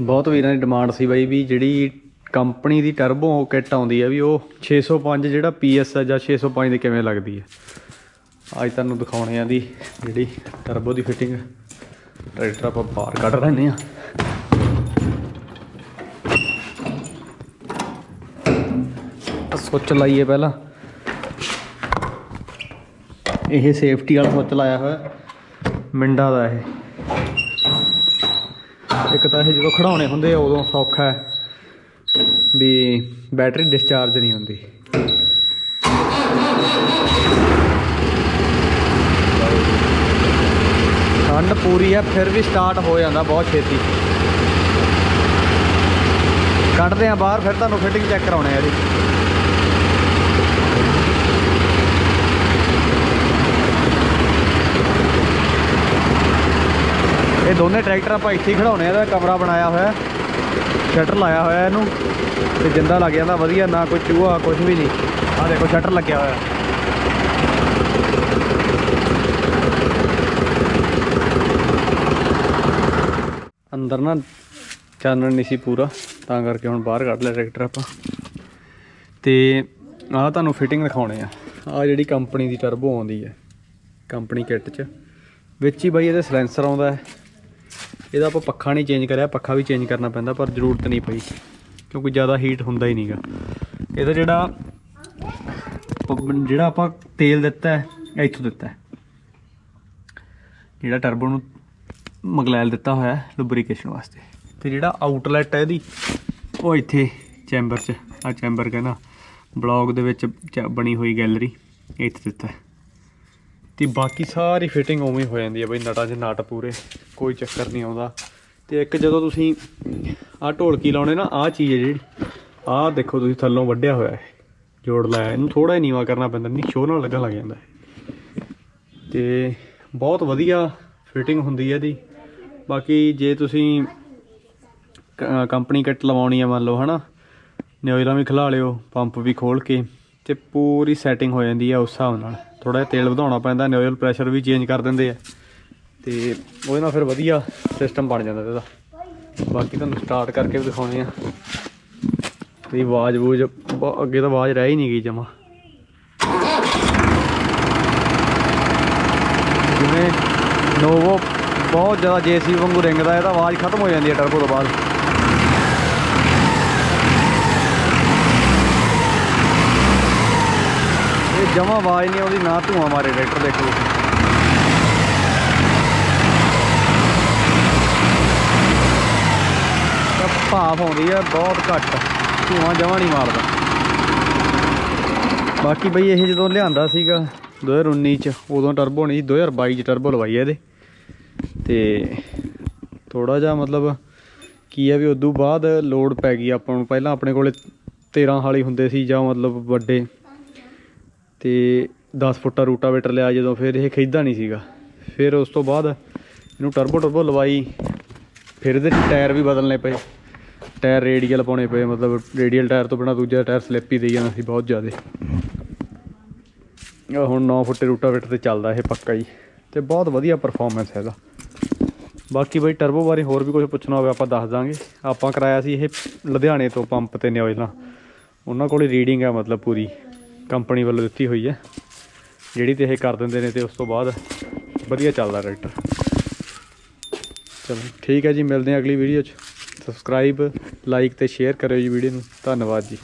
ਬਹੁਤ ਵੀਰਾਂ ਦੀ ਡਿਮਾਂਡ ਸੀ ਬਾਈ ਵੀ ਜਿਹੜੀ ਕੰਪਨੀ ਦੀ ਟਰਬੋ ਕਿੱਟ ਆਉਂਦੀ ਹੈ ਵੀ ਉਹ 605 ਜਿਹੜਾ ਪੀਐਸ ਹੈ ਜਾਂ 605 ਦੀ ਕਿਵੇਂ ਲੱਗਦੀ ਹੈ ਅੱਜ ਤੁਹਾਨੂੰ ਦਿਖਾਉਣੇ ਆ ਦੀ ਜਿਹੜੀ ਟਰਬੋ ਦੀ ਫਿਟਿੰਗ ਟਰੈਕਟਰ ਆਪਾਂ ਬਾਹਰ ਕੱਢ ਲੈਣੇ ਆ। ਸੁੱਚ ਲਾਈਏ ਪਹਿਲਾਂ। ਇਹ ਸੇਫਟੀ ਵਾਲਾ ਸੁੱਚ ਲਾਇਆ ਹੋਇਆ। ਮਿੰਡਾ ਦਾ ਇਹ। ਇੱਕ ਤਾਂ ਇਹ ਜਦੋਂ ਖੜਾਉਣੇ ਹੁੰਦੇ ਆ, ਉਦੋਂ ਸੌਖਾ ਹੈ ਵੀ ਬੈਟਰੀ ਡਿਸਚਾਰਜ ਨਹੀਂ ਹੁੰਦੀ। ਠੰਡ ਪੂਰੀ ਹੈ ਫਿਰ ਵੀ ਸਟਾਰਟ ਹੋ ਜਾਂਦਾ ਬਹੁਤ ਛੇਤੀ। ਕੱਢਦੇ ਆ ਬਾਹਰ, ਫਿਰ ਤੁਹਾਨੂੰ ਫਿਟਿੰਗ ਚੈੱਕ ਕਰਾਉਣੇ ਆ ਜੀ। ਦੋਨੇ ਟਰੈਕਟਰ ਆਪਾਂ ਇੱਥੇ ਹੀ ਖੜਾਉਣੇ ਆ, ਇਹਦਾ ਕਮਰਾ ਬਣਾਇਆ ਹੋਇਆ। ਸ਼ਟਰ ਲਾਇਆ ਹੋਇਆ ਇਹਨੂੰ, ਤੇ ਜਿੰਦਾ ਲੱਗ ਜਾਂਦਾ, ਵਧੀਆ, ਨਾ ਕੋਈ ਚੂਹਾ ਕੁਝ ਵੀ ਨਹੀਂ। ਆਹ ਦੇਖੋ, ਸ਼ਟਰ ਲੱਗਿਆ ਹੋਇਆ। ਅੰਦਰ ਨਾ ਚਾਨਣ ਨਹੀਂ ਸੀ ਪੂਰਾ, ਤਾਂ ਕਰਕੇ ਹੁਣ ਬਾਹਰ ਕੱਢ ਲਿਆ ਟਰੈਕਟਰ ਆਪਾਂ। ਤੇ ਆਹ ਤੁਹਾਨੂੰ ਫਿਟਿੰਗ ਦਿਖਾਉਣੇ ਆ। ਆਹ ਜਿਹੜੀ ਕੰਪਨੀ ਦੀ ਟਰਬੋ ਆਉਂਦੀ ਹੈ, ਕੰਪਨੀ ਕਿੱਟ 'ਚ। ਵਿੱਚ ਹੀ ਬਾਈ ਇਹਦੇ ਸਲੈਂਸਰ ਆਉਂਦਾ ਹੈ। ਇਹਦਾ ਆਪਾਂ ਪੱਖਾ ਨਹੀਂ ਚੇਂਜ ਕਰਿਆ, ਪੱਖਾ ਵੀ ਚੇਂਜ ਕਰਨਾ ਪੈਂਦਾ, ਪਰ ਜ਼ਰੂਰਤ ਨਹੀਂ ਪਈ, ਕਿਉਂਕਿ ਜ਼ਿਆਦਾ ਹੀਟ ਹੁੰਦਾ ਹੀ ਨਹੀਂਗਾ ਇਹਦਾ ਜਿਹੜਾ ਜਿਹੜਾ ਆਪਾਂ ਤੇਲ ਦਿੱਤਾ ਹੈ ਇੱਥੋਂ ਦਿੱਤਾ ਹੈ। ਜਿਹੜਾ ਟਰਬੋ ਨੂੰ ਮਗਲੈਲ ਦਿੱਤਾ ਹੋਇਆ ਹੈ ਲੁਬਰੀਕੇਸ਼ਨ ਵਾਸਤੇ। ਤੇ ਜਿਹੜਾ ਆਊਟਲੈਟ ਹੈ ਇਹਦੀ, ਉਹ ਇੱਥੇ ਚੈਂਬਰ 'ਚ ਆ ਚੈਂਬਰ ਕਹਿੰਦਾ ਬਲੌਗ ਦੇ ਵਿੱਚ ਚ- ਬਣੀ ਹੋਈ ਗੈਲਰੀ ਇੱਥੇ ਦਿੱਤਾ ਹੈ। ਤੇ ਬਾਕੀ ਸਾਰੀ ਫਿਟਿੰਗ ਉਵੇਂ ਹੀ ਹੋ ਜਾਂਦੀ ਹੈ ਬਈ, ਨਟਾਂ 'ਚ ਨਟ ਪੂਰੇ, ਕੋਈ ਚੱਕਰ ਨਹੀਂ ਆਉਂਦਾ। ਤੇ ਇੱਕ ਜਦੋਂ ਤੁਸੀਂ ਆਹ ਢੋਲਕੀ ਲਾਉਣੇ ਨਾ, ਆਹ ਚੀਜ਼ ਹੈ ਜਿਹੜੀ, ਆਹ ਦੇਖੋ ਤੁਸੀਂ ਥੱਲੋਂ ਵੱਢਿਆ ਹੋਇਆ ਹੈ, ਜੋੜ ਲਾਇਆ ਇਹਨੂੰ ਥੋੜਾ ਹੀ ਨੀਵਾ ਕਰਨਾ ਪੈਂਦਾ ਨਹੀਂ ਸ਼ੋਅ ਨਾਲ ਲੱਗਾ ਲੱਗ ਜਾਂਦਾ ਹੈ। ਤੇ ਬਹੁਤ ਵਧੀਆ ਫਿਟਿੰਗ ਹੁੰਦੀ ਹੈ ਇਹਦੀ। ਬਾਕੀ ਜੇ ਤੁਸੀਂ ਕੰਪਨੀ ਕਿੱਟ ਲਵਾਉਣੀ ਹੈ ਮੰਨ ਲਓ, ਹਨਾ ਨਿਓਇਲਾਂ ਵੀ ਖਿਲਾ ਲਿਓ ਪੰਪ ਵੀ ਖੋਲ ਕੇ, ਤੇ ਪੂਰੀ ਸੈਟਿੰਗ ਹੋ ਜਾਂਦੀ ਹੈ ਉਸ ਹਿਸਾਬ ਨਾਲ। ਥੋੜਾ ਜਿਹਾ ਤੇਲ ਵਧਾਉਣਾ ਪੈਂਦਾ ਨਿਓਇਲ ਪ੍ਰੈਸ਼ਰ ਵੀ ਚੇਂਜ ਕਰ ਦਿੰਦੇ ਆ। ਤੇ ਉਹਦੇ ਨਾਲ ਫਿਰ ਵਧੀਆ ਸਿਸਟਮ ਬਣ ਜਾਂਦਾ ਇਹਦਾ। ਬਾਕੀ ਤੁਹਾਨੂੰ ਸਟਾਰਟ ਕਰਕੇ ਵੀ ਦਿਖਾਉਣੇ ਆ। ਤੇ ਆਵਾਜ਼ ਬੂਜ ਬ- ਅੱਗੇ ਤਾਂ ਆਵਾਜ਼ ਰਹਿ ਹੀ ਨਹੀਂ ਗਈ ਜਮਾ। ਜਿਵੇਂ ਨੋਵੋ ਬਹੁਤ ਜ਼ਿਆਦਾ ਜੇਸੀ ਵਾਂਗੂ ਰਿੰਗਦਾ, ਇਹਦਾ ਆਵਾਜ਼ ਖਤਮ ਹੋ ਜਾਂਦੀ ਹੈ ਟਰਬੋ ਤੋਂ ਬਾਅਦ। ਜਮਾ ਆਵਾਜ਼ ਨਹੀਂ ਆਉਂਦੀ, ਨਾ ਧੂਆਂ ਮਾਰੇ ਟਰੈਕਟਰ ਦੇਖੋ ਤਾਂ ਭਾਫ ਆਉਂਦੀ ਹੈ ਬਹੁਤ ਘੱਟ। ਧੂਆਂ ਜਮਾ ਨਹੀਂ ਮਾਰਦਾ। ਬਾਕੀ ਬਈ ਇਹ ਜਦੋਂ ਲਿਆਂਦਾ ਸੀਗਾ 2019 ਚ, ਉਦੋਂ ਟਰਬੋ ਨਹੀਂ 2022 ਚ ਟਰਬੋ ਲਵਾਈ ਹੈ ਇਹਦੇ। ਤੇ ਥੋੜਾ ਜਿਹਾ ਮਤਲਬ ਕੀ ਹੈ ਵੀ ਉਦੋਂ ਬਾਅਦ ਲੋਡ ਪੈ ਗਈ ਆਪਾਂ ਨੂੰ। ਪਹਿਲਾਂ ਆਪਣੇ ਕੋਲੇ 13 ਹਾਲੀ ਹੁੰਦੇ ਸੀ ਜਾਂ ਮਤਲਬ ਵੱਡੇ। ਤੇ 10 ਫੁੱਟਾ ਰੂਟਾਵੇਟਰ ਲਿਆ ਜਦੋਂ ਫਿਰ ਇਹ ਖਿੱਚਦਾ ਨਹੀਂ ਸੀਗਾ। ਫਿਰ ਉਸ ਤੋਂ ਬਾਅਦ ਇਹਨੂੰ ਟਰਬੋ ਟਰਬੋ ਲਵਾਈ। ਫਿਰ ਇਹਦੇ ਟਾਇਰ ਵੀ ਬਦਲਨੇ ਪਏ। ਟਾਇਰ ਰੇਡੀਅਲ ਪਾਉਣੇ ਪਏ, ਮਤਲਬ ਰੇਡੀਅਲ ਟਾਇਰ ਤੋਂ ਬਿਨਾ ਦੂਜਾ ਟਾਇਰ ਸਲਿੱਪ ਹੀ ਦੇਈ ਜਾਂਦਾ ਸੀ ਬਹੁਤ ਜ਼ਿਆਦਾ। ਹੁਣ 9 ਫੁੱਟੇ ਰੂਟਾਵੇਟਰ ਤੇ ਚੱਲਦਾ ਇਹ ਪੱਕਾ ਹੀ ਤੇ ਬਹੁਤ ਵਧੀਆ ਪਰਫਾਰਮੈਂਸ ਹੈ ਇਹਦਾ ਬਾਕੀ ਬਈ ਟਰਬੋ ਬਾਰੇ ਹੋਰ ਵੀ ਕੁਝ ਪੁੱਛਣਾ ਹੋਵੇ ਆਪਾਂ ਦੱਸ ਦਾਂਗੇ। ਆਪਾਂ ਕਰਾਇਆ ਸੀ ਇਹ ਲੁਧਿਆਣੇ ਤੋਂ ਪੰਪ ਤੇ ਨਿਓਇਲਾਂ ਉਹਨਾਂ ਕੋਲ ਰੀਡਿੰਗ ਹੈ ਮਤਲਬ ਪੂਰੀ। ਕੰਪਨੀ ਵੱਲੋਂ ਦਿੱਤੀ ਹੋਈ ਹੈ। ਜਿਹੜੀ ਤੇ ਇਹ ਕਰ ਦਿੰਦੇ ਨੇ ਤੇ ਉਸ ਤੋਂ ਬਾਅਦ ਵਧੀਆ ਚੱਲਦਾ ਟਰੈਕਟਰ ਚਲੋ, ਠੀਕ ਹੈ ਜੀ, ਮਿਲਦੇ ਹਾਂ ਅਗਲੀ ਵੀਡੀਓ 'ਚ। ਸਬਸਕ੍ਰਾਈਬ ਲਾਈਕ ਤੇ ਸ਼ੇਅਰ ਕਰਿਓ ਜੀ ਵੀਡੀਓ ਨੂੰ। ਧੰਨਵਾਦ ਜੀ।